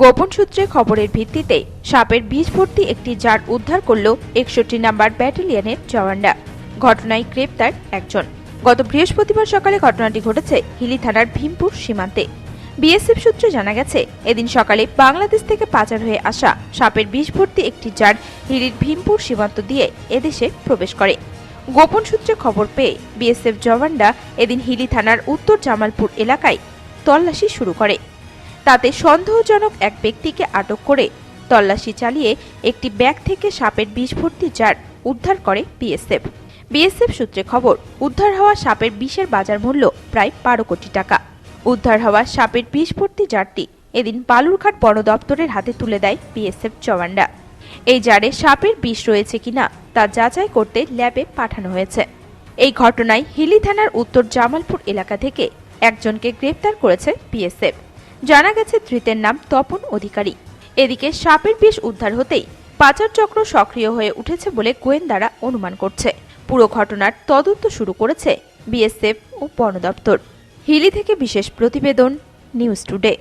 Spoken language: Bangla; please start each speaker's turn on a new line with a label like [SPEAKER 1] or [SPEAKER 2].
[SPEAKER 1] গোপন সূত্রে খবরের ভিত্তিতে সাপের বিষ ভর্তি একটি জার উদ্ধার করল একষট্টি নাম্বার ব্যাটালিয়নের জওয়ানরা। ঘটনায় গ্রেপ্তার একজন। গত বৃহস্পতিবার সকালে ঘটনাটি ঘটেছে হিলি থানার ভীমপুর সীমান্তে। বিএসএফ সূত্রে জানা গেছে, এদিন সকালে বাংলাদেশ থেকে পাচার হয়ে আসা সাপের বিষ ভর্তি একটি জার হিলির ভীমপুর সীমান্ত দিয়ে এদেশে প্রবেশ করে। গোপন সূত্রে খবর পেয়ে বিএসএফ জওয়ানরা এদিন হিলি থানার উত্তর জামালপুর এলাকায় তল্লাশি শুরু করে। তাতে সন্দেহজনক এক ব্যক্তিকে আটক করে তল্লাশি চালিয়ে একটি ব্যাগ থেকে সাপের বিষ ভর্তি জার উদ্ধার করে বিএসএফ। বিএসএফ সূত্রে খবর, উদ্ধার হওয়া সাপের বিষের বাজার মূল্য প্রায় বারো কোটি টাকা। উদ্ধার হওয়া সাপের বিষ ভর্তি জারটি এদিন বালুরঘাট বন দপ্তরের হাতে তুলে দেয় বিএসএফ জওয়ানরা। এই জারে সাপের বিষ রয়েছে কিনা তা যাচাই করতে ল্যাবে পাঠানো হয়েছে। এই ঘটনায় হিলি থানার উত্তর জামালপুর এলাকা থেকে একজনকে গ্রেপ্তার করেছে বিএসএফ। জানা গেছে ধৃতের নাম তপন অধিকারী। এদিকে সাপের বিষ উদ্ধার হতেই পাচার চক্র সক্রিয় হয়ে উঠেছে বলে গোয়েন্দারা অনুমান করছে। পুরো ঘটনার তদন্ত শুরু করেছে বিএসএফ ও বন দপ্তর। হিলি থেকে বিশেষ প্রতিবেদন, নিউজ টুডে।